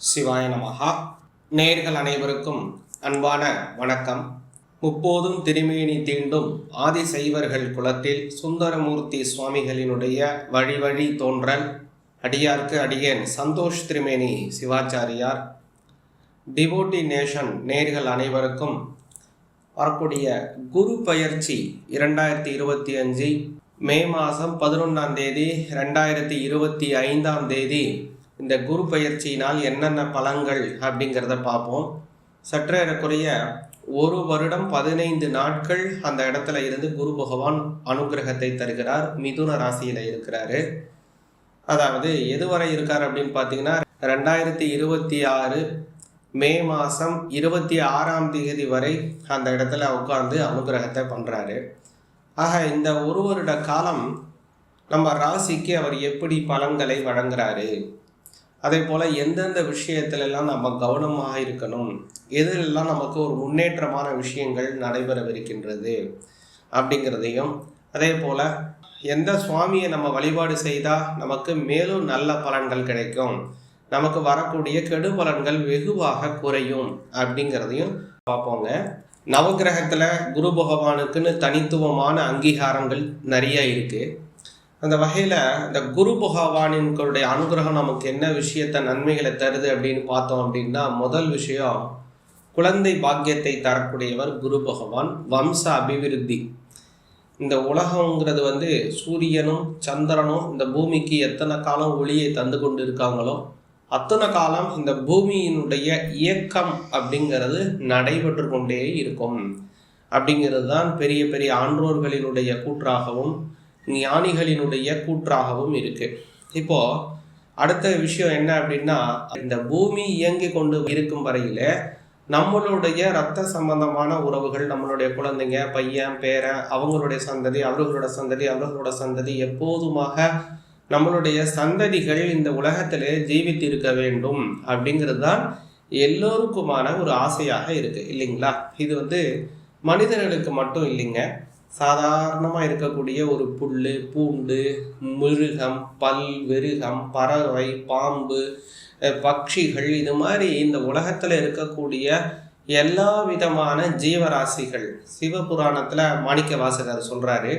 சிவாய நமகா நேர்கள் அனைவருக்கும் அன்பான வணக்கம். முப்போதும் திருமேனி தீண்டும் ஆதிசைவர்கள் குலத்தில் சுந்தரமூர்த்தி சுவாமிகளினுடைய வழி வழி தோன்றல் அடியார்க்கு அடியேன் சந்தோஷ் திருமேனி சிவாச்சாரியார். டிவோட்டி நேஷன் நேர்கள் அனைவருக்கும் வரக்கூடிய குரு பயிற்சி இரண்டாயிரத்தி இருபத்தி அஞ்சு மே மாதம் பதினொன்றாம் தேதி ரெண்டாயிரத்தி இருபத்தி ஐந்தாம் தேதி இந்த குரு பயிற்சியினால் என்னென்ன பலன்கள் அப்படிங்கிறத பார்ப்போம். சற்றேறக்குறைய ஒரு வருடம் பதினைந்து நாட்கள் அந்த இடத்துல இருந்து குரு பகவான் அனுகிரகத்தை தருகிறார். மிதுன ராசியில் இருக்கிறாரு. அதாவது எதுவரை இருக்கார் அப்படின்னு பார்த்தீங்கன்னா ரெண்டாயிரத்தி இருபத்தி ஆறு மே மாதம் இருபத்தி ஆறாம் தேதி வரை அந்த இடத்துல உட்காந்து அனுகிரகத்தை பண்ணுறாரு ஆக இந்த ஒரு வருட காலம் நம்ம ராசிக்கு அவர் எப்படி பலன்களை வழங்குறாரு? அதே போல் எந்தெந்த விஷயத்திலெல்லாம் நம்ம கவனமாக இருக்கணும்? எதிலெல்லாம் நமக்கு ஒரு முன்னேற்றமான விஷயங்கள் நடைபெறவிருக்கின்றது அப்படிங்கிறதையும் அதே போல் எந்த சுவாமியை நம்ம வழிபாடு செய்தால் நமக்கு மேலும் நல்ல பலன்கள் கிடைக்கும்? நமக்கு வரக்கூடிய கெடு பலன்கள் வெகுவாக குறையும் அப்படிங்கிறதையும் பார்ப்போங்க. நவகிரகத்தில் குரு பகவானுக்குன்னு தனித்துவமான அங்கீகாரங்கள் நிறைய இருக்குது அந்த வகையில் இந்த குரு பகவானின்களுடைய அனுகிரகம் நமக்கு என்ன விஷயத்த நன்மைகளை தருது அப்படின்னு பார்த்தோம் அப்படின்னா முதல் விஷயம் குழந்தை பாக்கியத்தை தரக்கூடியவர் குரு பகவான் வம்ச அபிவிருத்தி. இந்த உலகங்கிறது வந்து சூரியனும் சந்திரனும் இந்த பூமிக்கு எத்தனை காலம் ஒளியை தந்து கொண்டு இருக்காங்களோ அத்தனை காலம் இந்த பூமியினுடைய இயக்கம் அப்படிங்கிறது நடைபெற்று கொண்டே இருக்கும். அப்படிங்கிறது தான் பெரிய பெரிய ஆன்றோர்களினுடைய கூற்றாகவும் ஞானிகளினுடைய கூற்றாகவும் இருக்கு. இப்போ அடுத்த விஷயம் என்ன அப்படின்னா இந்த பூமி இயங்கி கொண்டு இருக்கும் வரையில நம்மளுடைய ரத்த சம்பந்தமான உறவுகள் நம்மளுடைய குழந்தைங்க பையன் பேரன் அவங்களுடைய சந்ததி அவர்களோட சந்ததி அவர்களோட சந்ததி எப்போதுமாக நம்மளுடைய சந்ததிகள் இந்த உலகத்திலே ஜீவித்து இருக்க வேண்டும் அப்படிங்கிறது தான் எல்லோருக்குமான ஒரு ஆசையாக இருக்கு இல்லைங்களா? இது வந்து மனிதர்களுக்கு மட்டும் இல்லைங்க. சாதாரணமாக இருக்கக்கூடிய ஒரு புல் பூண்டு மிருகம் பல் வெருகம் பறவை பாம்பு பட்சிகள் இது மாதிரி இந்த உலகத்தில் இருக்கக்கூடிய எல்லா விதமான ஜீவராசிகள். சிவபுராணத்தில் மாணிக்க வாசகர் சொல்கிறாரு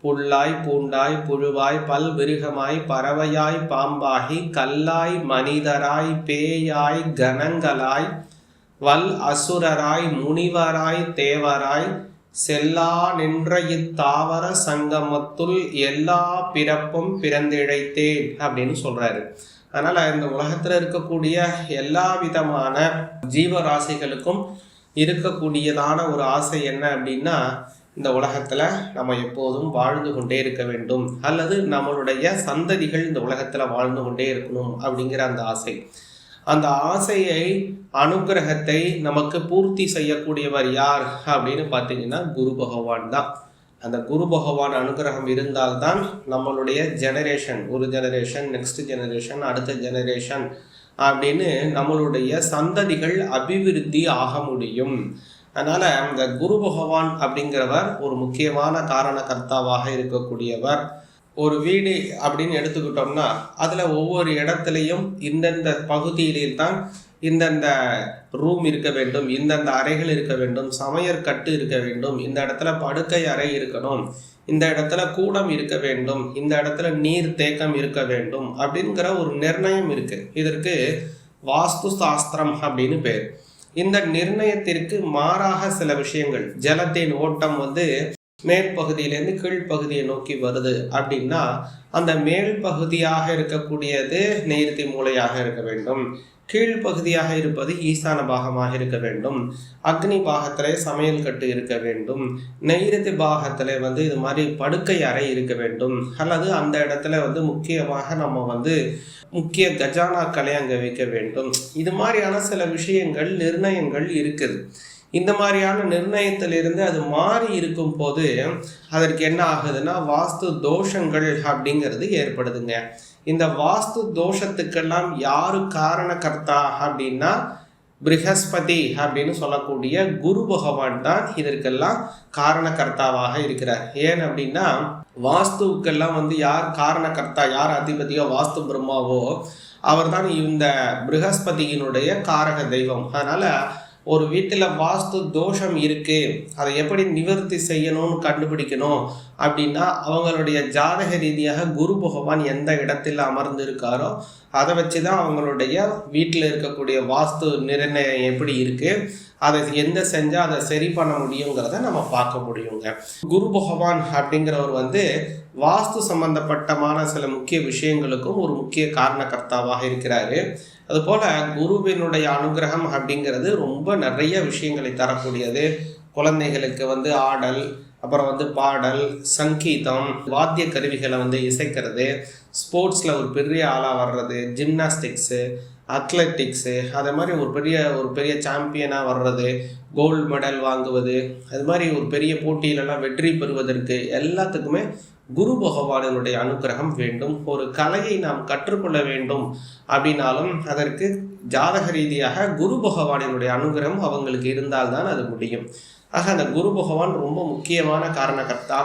புல்லாய் பூண்டாய் புழுவாய் பல் விருகமாய் பறவையாய் பாம்பாகி கல்லாய் மனிதராய் பேயாய் கணங்களாய் வல் அசுரராய் முனிவராய் தேவராய் செல்லா நின்ற இத்தாவர சங்கமத்துள் எல்லா பிறப்பும் பிறந்திழைத்தேன் அப்படின்னு சொல்றாரு. அதனால இந்த உலகத்துல இருக்கக்கூடிய எல்லா விதமான ஜீவராசிகளுக்கும் இருக்கக்கூடியதான ஒரு ஆசை என்ன அப்படின்னா இந்த உலகத்துல நம்ம எப்போதும் வாழ்ந்து கொண்டே இருக்க வேண்டும். அல்லது நம்மளுடைய சந்ததிகள் இந்த உலகத்துல வாழ்ந்து கொண்டே இருக்கணும் அப்படிங்கிற அந்த ஆசை. அந்த ஆசையை அனுகிரகத்தை நமக்கு பூர்த்தி செய்யக்கூடியவர் யார் அப்படின்னு பார்த்தீங்கன்னா குரு பகவான் தான். அந்த குரு பகவான் அனுகிரகம் இருந்தால்தான் நம்மளுடைய ஜெனரேஷன் ஒரு ஜெனரேஷன் நெக்ஸ்ட் ஜெனரேஷன் அடுத்த ஜெனரேஷன் அப்படின்னு நம்மளுடைய சந்ததிகள் அபிவிருத்தி ஆக முடியும். அதனால் அந்த குரு பகவான் அப்படிங்கிறவர் ஒரு முக்கியமான காரண கர்த்தாவாக இருக்கக்கூடியவர். ஒரு வீடு அப்படின்னு எடுத்துக்கிட்டோம்னா அதில் ஒவ்வொரு இடத்துலையும் இந்தந்த பகுதியிலே தான் இந்தந்த ரூம் இருக்க வேண்டும் இந்தந்த அறைகள் இருக்க வேண்டும் சமையற்கட்டு இருக்க வேண்டும் இந்த இடத்துல படுக்கை அறை இருக்கணும் இந்த இடத்துல கூடம் இருக்க வேண்டும் இந்த இடத்துல நீர் தேக்கம் இருக்க வேண்டும் அப்படிங்கிற ஒரு நிர்ணயம் இருக்கு. இதற்கு வாஸ்து சாஸ்திரம் அப்படின்னு பேர். இந்த நிர்ணயத்திற்கு மாறாக சில விஷயங்கள். ஜலத்தின் ஓட்டம் வந்து மேற்பகுதியிலேருந்து கீழ்ப்பகுதியை நோக்கி வருது அப்படின்னா அந்த மேல் பகுதியாக இருக்கக்கூடியது நேர்த்தி மூலையாக இருக்க வேண்டும். கீழ்ப்பகுதியாக இருப்பது ஈசான பாகமாக இருக்க வேண்டும். அக்னி பாகத்திலே சமையல் கட்டு இருக்க வேண்டும். நெய்ரதி பாகத்தில் வந்து இது மாதிரி படுக்கை அறை இருக்க வேண்டும். அல்லது அந்த இடத்துல வந்து முக்கியமாக நம்ம வந்து முக்கிய கஜானாக்களை அங்கே வைக்க வேண்டும். இது மாதிரியான சில விஷயங்கள் நிர்ணயங்கள் இருக்குது. இந்த மாதிரியான நிர்ணயத்திலிருந்து அது மாறி இருக்கும் போது அதற்கு என்ன ஆகுதுன்னா வாஸ்து தோஷங்கள் அப்படிங்கிறது ஏற்படுதுங்க. இந்த வாஸ்து தோஷத்துக்கெல்லாம் யாரு காரணக்கர்த்தா அப்படின்னா பிருகஸ்பதி அப்படின்னு சொல்லக்கூடிய குரு பகவான் தான் இதற்கெல்லாம் காரணக்கர்த்தாவாக இருக்கிறார். ஏன் அப்படின்னா வாஸ்துவுக்கெல்லாம் வந்து யார் காரணக்கர்த்தா யார் அதிபதியோ வாஸ்து பிரம்மாவோ அவர் தான் இந்த ப்ரஹஸ்பதியினுடைய காரக தெய்வம். அதனால் ஒரு வீட்டில் வாஸ்து தோஷம் இருக்கு. அதை எப்படி நிவர்த்தி செய்யணும்னு கண்டுபிடிக்கணும் அப்படின்னா அவங்களுடைய ஜாதக ரீதியாக குரு பகவான் எந்த இடத்தில் அமர்ந்து இருக்காரோ அதை வச்சு தான் அவங்களுடைய வீட்டில் இருக்கக்கூடிய வாஸ்து நிர்ணயம் எப்படி இருக்குது அதை எந்த செஞ்சால் அதை சரி பண்ண முடியுங்கிறத நம்ம பார்க்க முடியுங்க. குரு பகவான் அப்படிங்கிறவர் வந்து வாஸ்து சம்பந்தப்பட்டமான சில முக்கிய விஷயங்களுக்கும் ஒரு முக்கிய காரணகர்த்தாவாக இருக்கிறாரு. அதுபோல் குருவினுடைய அனுகிரகம் அப்படிங்கிறது ரொம்ப நிறைய விஷயங்களை தரக்கூடியது. குழந்தைகளுக்கு வந்து ஆடல் அப்புறம் வந்து பாடல் சங்கீதம் வாத்திய கருவிகளை வந்து இசைக்கிறது ஸ்போர்ட்ஸில் ஒரு பெரிய ஆளாக வர்றது ஜிம்னாஸ்டிக்ஸு அத்லெட்டிக்ஸு அதே மாதிரி ஒரு பெரிய ஒரு பெரிய சாம்பியனாக வர்றது கோல்டு மெடல் வாங்குவது அது மாதிரி ஒரு பெரிய போட்டியிலலாம் வெற்றி பெறுவதற்கு எல்லாத்துக்குமே குரு பகவானினுடைய அனுகிரகம் வேண்டும். ஒரு கலையை நாம் கற்றுக்கொள்ள வேண்டும் அப்படின்னாலும் அதற்கு ஜாதக ரீதியாக குரு பகவானினுடைய அனுகிரகம் அவங்களுக்கு இருந்தால்தான் அது முடியும். ஆக அந்த குரு பகவான் ரொம்ப முக்கியமான காரணகர்த்தா.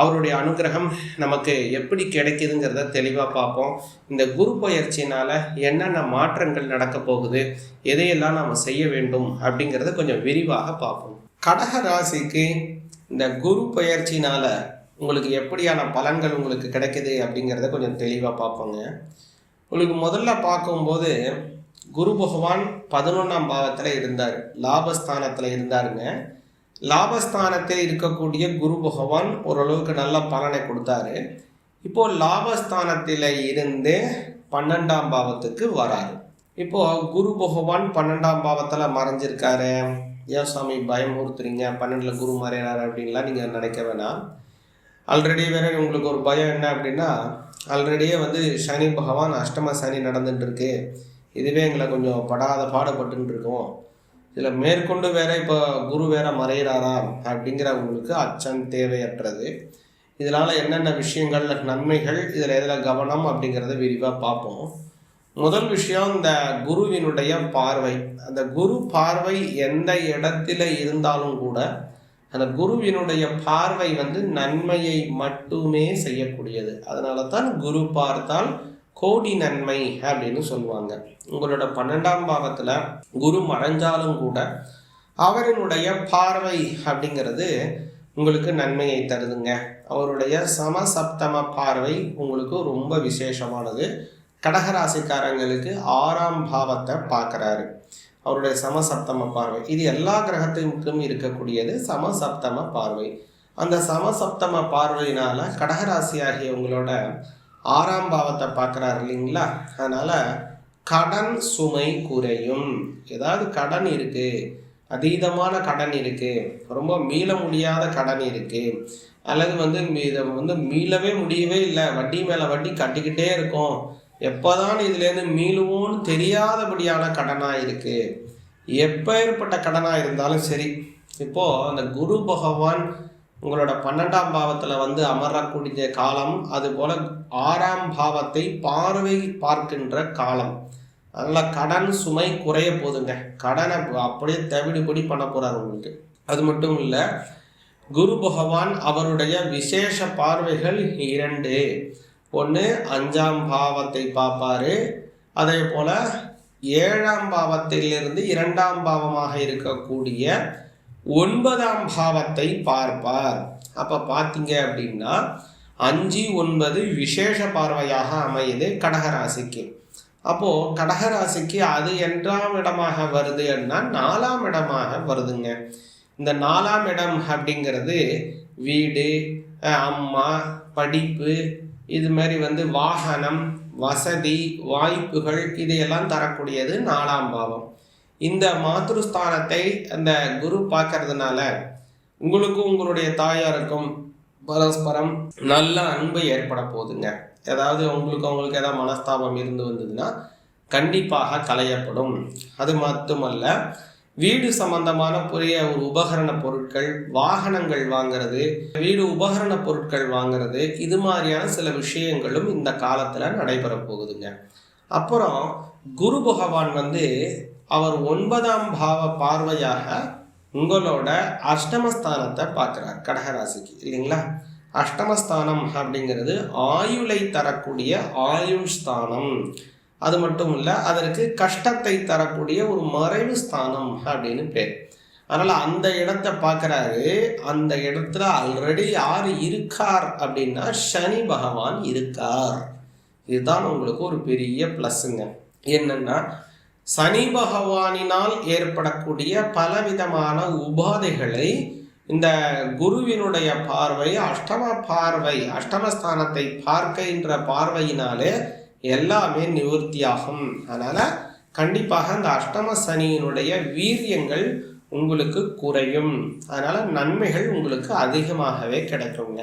அவருடைய அனுகிரகம் நமக்கு எப்படி கிடைக்குதுங்கிறத தெளிவாக பார்ப்போம். இந்த குரு பயிற்சினால் என்னென்ன மாற்றங்கள் நடக்க போகுது எதையெல்லாம் நாம் செய்ய வேண்டும் அப்படிங்கிறத கொஞ்சம் விரிவாக பார்ப்போம். கடக ராசிக்கு இந்த குரு பயிற்சினால் உங்களுக்கு எப்படியான பலன்கள் உங்களுக்கு கிடைக்குது அப்படிங்கிறத கொஞ்சம் தெளிவாக பார்ப்போங்க. உங்களுக்கு முதல்ல பார்க்கும்போது குரு பகவான் பதினொன்றாம் பாவத்தில் இருந்தார் லாபஸ்தானத்தில் இருந்தாருங்க. லாபஸ்தானத்தில் இருக்கக்கூடிய குரு பகவான் ஓரளவுக்கு நல்ல பலனை கொடுத்தாரு. இப்போ லாபஸ்தானத்தில் இருந்து பன்னெண்டாம் பாவத்துக்கு வராரு. இப்போ குரு பகவான் பன்னெண்டாம் பாவத்தில் மறைஞ்சிருக்காரு. ஏன் சாமி பயமுறுத்துறீங்க பன்னெண்டில் குரு மறையிறாரு அப்படின்லாம் நீங்கள் நினைக்க வேணாம். ஆல்ரெடி வேற உங்களுக்கு ஒரு பயம் என்ன அப்படின்னா ஆல்ரெடியே வந்து சனி பகவான் அஷ்டம சனி நடந்துட்டு இருக்கு. இதுவே எங்களை கொஞ்சம் படாத பாடுபட்டு இருக்கோம். இதில் மேற்கொண்டு வேற இப்போ குரு வேற மறைகிறாரா அப்படிங்கிறவங்களுக்கு அச்சம் தேவையற்றது. இதனால் என்னென்ன விஷயங்கள் நன்மைகள் இதில் எதில் கவனம் அப்படிங்கிறத விரிவாக பார்ப்போம். முதல் விஷயம் இந்த குருவினுடைய பார்வை. அந்த குரு பார்வை எந்த இடத்துல இருந்தாலும் கூட அந்த குருவினுடைய பார்வை வந்து நன்மையை மட்டுமே செய்யக்கூடியது. அதனால தான் குரு பார்த்தால் கோடி நன்மை அப்படின்னு சொல்லுவாங்க. உங்களோட பன்னெண்டாம் பாவத்தில் குரு மறைஞ்சாலும் கூட அவரினுடைய பார்வை அப்படிங்கிறது உங்களுக்கு நன்மையை தருதுங்க. அவருடைய சமசப்தம பார்வை உங்களுக்கு ரொம்ப விசேஷமானது. கடகராசிக்காரங்களுக்கு ஆறாம் பாவத்தை பார்க்குறாரு. அவருடைய சமசப்தம பார்வை. இது எல்லா கிரகத்திற்கும் இருக்கக்கூடியது சமசப்தம பார்வை. அந்த சமசப்தம பார்வையினால கடகராசி ஆகிய உங்களோட ஆறாம் பாவத்தை பார்க்குறாரு இல்லைங்களா? அதனால் கடன் சுமை குறையும். ஏதாவது கடன் இருக்குது அதீதமான கடன் இருக்குது ரொம்ப மீள முடியாத கடன் இருக்குது அல்லது வந்து இதை வந்து மீளவே முடியவே இல்லை. வட்டி மேலே வட்டி கட்டிக்கிட்டே இருக்கும். எப்போதான் இதுலேருந்து மீளுவோன்னு தெரியாதபடியான கடனாக இருக்குது எப்பேற்பட்ட கடனாக இருந்தாலும் சரி. இப்போது அந்த குரு பகவான் உங்களோட பன்னெண்டாம் பாவத்தில் வந்து அமரக்கூடிய காலம் அதுபோல் ஆறாம் பாவத்தை பார்வை பார்க்கின்ற காலம். அதனால் கடன் சுமை குறைய போதுங்க கடனை அப்படியே தவிடுபடி பண்ண போகிறார் உங்களுக்கு. அது மட்டும் இல்லை குரு பகவான் அவருடைய விசேஷ பார்வைகள் இரண்டு. ஒன்று அஞ்சாம் பாவத்தை பார்ப்பாரு. அதே போல் ஏழாம் பாவத்திலிருந்து இரண்டாம் பாவமாக இருக்கக்கூடிய ஒன்பதாம் பாவத்தை பார்ப்பார். அப்போ பார்த்தீங்க அப்படின்னா அஞ்சு ஒன்பது விசேஷ பார்வையாக அமையுது கடகராசிக்கு. அப்போது கடகராசிக்கு அது என்றாம் இடமாக வருது நாலாம் இடமாக வருதுங்க. இந்த நாலாம் இடம் அப்படிங்கிறது வீடு அம்மா படிப்பு இது மாதிரி வந்து வாகனம் வசதி வாய்ப்புகள் இதையெல்லாம் தரக்கூடியது நாலாம் பாவம். இந்த மாத்ருஸ்தானத்தை அந்த குரு பார்க்கறதுனால உங்களுக்கும் உங்களுடைய தாயாருக்கும் பரஸ்பரம் நல்ல அன்பு ஏற்பட போகுதுங்க. ஏதாவது உங்களுக்கு அவங்களுக்கு ஏதாவது மனஸ்தாபம் இருந்து வந்ததுன்னா கண்டிப்பாக களையப்படும். அது மட்டுமல்ல வீடு சம்பந்தமான புதிய ஒரு உபகரண பொருட்கள் வாகனங்கள் வாங்கிறது வீடு உபகரண பொருட்கள் வாங்கிறது இது மாதிரியான சில விஷயங்களும் இந்த காலத்தில் நடைபெற போகுதுங்க. அப்புறம் குரு பகவான் வந்து அவர் ஒன்பதாம் பாவ பார்வையாக உங்களோட அஷ்டமஸ்தானத்தை பார்க்குறார் கடகராசிக்கு. இல்லைங்களா? அஷ்டமஸ்தானம் அப்படிங்கிறது ஆயுளை தரக்கூடிய ஆயுள் ஸ்தானம் அது மட்டும் இல்லை அதற்கு கஷ்டத்தை தரக்கூடிய ஒரு மறைவு ஸ்தானம் அப்படின்னு பேர். அதனால் அந்த இடத்த பார்க்குறாரு. அந்த இடத்துல ஆல்ரெடி யார் இருக்கார் அப்படின்னா சனி பகவான் இருக்கார். இதுதான் உங்களுக்கு ஒரு பெரிய ப்ளஸ்ஸுங்க என்னென்னா சனி பகவானினால் ஏற்படக்கூடிய பலவிதமான உபாதைகளை இந்த குருவினுடைய பார்வை அஷ்டம பார்வை அஷ்டமஸ்தானத்தை பார்க்கின்ற பார்வையினாலே எல்லாமே நிவர்த்தியாகும். அதனால் கண்டிப்பாக அந்த அஷ்டம சனியினுடைய வீரியங்கள் உங்களுக்கு குறையும். அதனால் நன்மைகள் உங்களுக்கு அதிகமாகவே கிடைக்குங்க.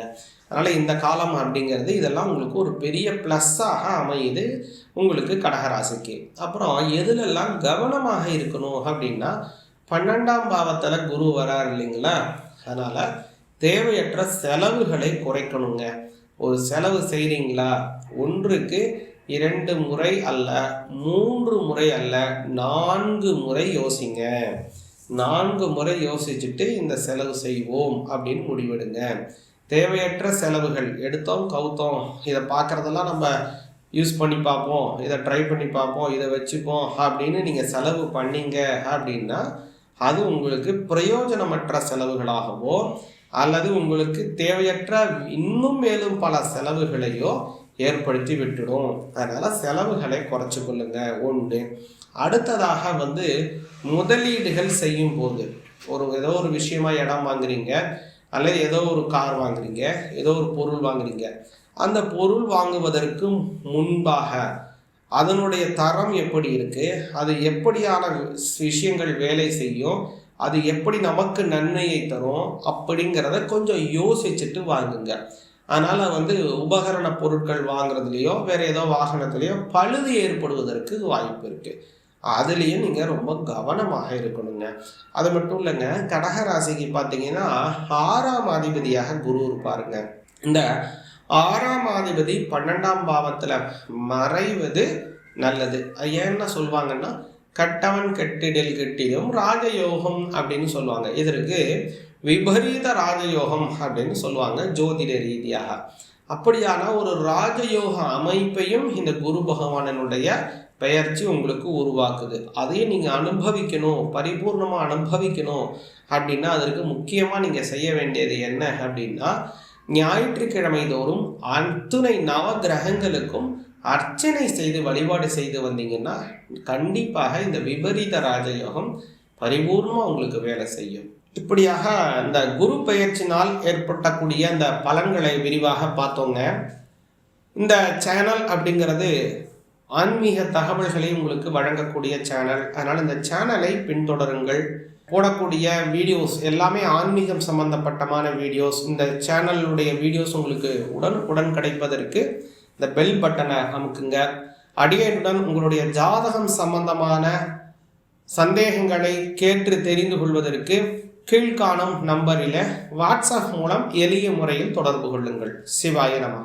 அதனால் இந்த காலம் அப்படிங்கிறது இதெல்லாம் உங்களுக்கு ஒரு பெரிய ப்ளஸ்ஸாக அமையுது உங்களுக்கு கடகராசிக்கு. அப்புறம் எதுலெல்லாம் கவனமாக இருக்கணும் அப்படின்னா பன்னெண்டாம் பாவத்தில் குரு வரார் இல்லைங்களா? அதனால் தேவையற்ற செலவுகளை குறைக்கணுங்க. ஒரு செலவு செய்கிறீங்களா ஒன்றுக்கு இரண்டு முறை அல்ல மூன்று முறை அல்ல நான்கு முறை யோசிங்க. நான்கு முறை யோசிச்சுட்டு இந்த செலவு செய்வோம் அப்படின்னு முடிவெடுங்க. தேவையற்ற செலவுகள் எடுத்தோம் கவுத்தோம் இதை பார்க்குறதெல்லாம் நம்ம யூஸ் பண்ணி பார்ப்போம் இதை ட்ரை பண்ணி பார்ப்போம் இதை வச்சுப்போம் அப்படின்னு நீங்கள் செலவு பண்ணீங்க அப்படின்னா அது உங்களுக்கு பிரயோஜனமற்ற செலவுகளாகவோ அல்லது உங்களுக்கு தேவையற்ற இன்னும் மேலும் பல செலவுகளையோ ஏற்படுத்தி விட்டுடும். அதனால் செலவுகளை குறைச்சி கொள்ளுங்கள் ஒன்று அடுத்ததாக வந்து முதலீடுகள் செய்யும் போது ஒரு ஏதோ ஒரு விஷயமா இடம் வாங்குறீங்க அல்லது ஏதோ ஒரு கார் வாங்குறீங்க ஏதோ ஒரு பொருள் வாங்குறீங்க. அந்த பொருள் வாங்குவதற்கு முன்பாக அதனுடைய தரம் எப்படி இருக்குது அது எப்படியான விஷயங்கள் வேலை செய்யும் அது எப்படி நமக்கு நன்மையை தரும் அப்படிங்கிறத கொஞ்சம் யோசிச்சுட்டு வாங்குங்க. அதனால் வந்து உபகரண பொருட்கள் வாங்குறதுலையோ வேறு ஏதோ வாகனத்துலேயோ பழுது ஏற்படுவதற்கு வாய்ப்பு இருக்குது அதுலேயும் நீங்கள் ரொம்ப கவனமாக இருக்கணுங்க. அது மட்டும் இல்லைங்க கடகராசிக்கு பார்த்தீங்கன்னா ஆறாம் அதிபதியாக குரு இருப்பாருங்க. இந்த ஆறாம் அதிபதி பன்னெண்டாம் பாவத்தில் மறைவது நல்லது. ஏன்னா சொல்லுவாங்கன்னா கட்டவன் கெட்டிடில் கெட்டிடும் ராஜயோகம் அப்படின்னு சொல்லுவாங்க. இதற்கு விபரீத ராஜயோகம் அப்படின்னு சொல்லுவாங்க ஜோதிட ரீதியாக. அப்படியான ஒரு ராஜயோக அமைப்பையும் இந்த குரு பகவானனுடைய பெயர்ச்சி உங்களுக்கு உருவாக்குது. அதையே நீங்கள் அனுபவிக்கணும் பரிபூர்ணமாக அனுபவிக்கணும் அப்படின்னா அதற்கு முக்கியமாக நீங்கள் செய்ய வேண்டியது என்ன அப்படின்னா ஞாயிற்றுக்கிழமை தோறும் அத்துணை நவ கிரகங்களுக்கும் அர்ச்சனை செய்து வழிபாடு செய்து வந்தீங்கன்னா கண்டிப்பாக இந்த விபரீத ராஜயோகம் பரிபூர்ணமாக உங்களுக்கு வேலை செய்யும். இப்படியாக இந்த குரு பயிற்சினால் ஏற்பட்டக்கூடிய அந்த பலன்களை விரிவாக பார்த்தோங்க. இந்த சேனல் அப்படிங்கிறது ஆன்மீக தகவல்களை உங்களுக்கு வழங்கக்கூடிய சேனல் அதனால் இந்த சேனலை பின்தொடருங்கள். போடக்கூடிய வீடியோஸ் எல்லாமே ஆன்மீகம் சம்பந்தப்பட்டமான வீடியோஸ் இந்த சேனலுடைய வீடியோஸ் உங்களுக்கு உடனுக்குடன் கிடைப்பதற்கு இந்த பெல் பட்டனை அமுக்குங்க. அடியனுடன் உங்களுடைய ஜாதகம் சம்பந்தமான சந்தேகங்களை கேட்டு தெரிந்து கொள்வதற்கு கீழ்காணும் நம்பரில் வாட்ஸ்அப் மூலம் எளிய முறையில் தொடர்பு கொள்ளுங்கள். சிவாய நம.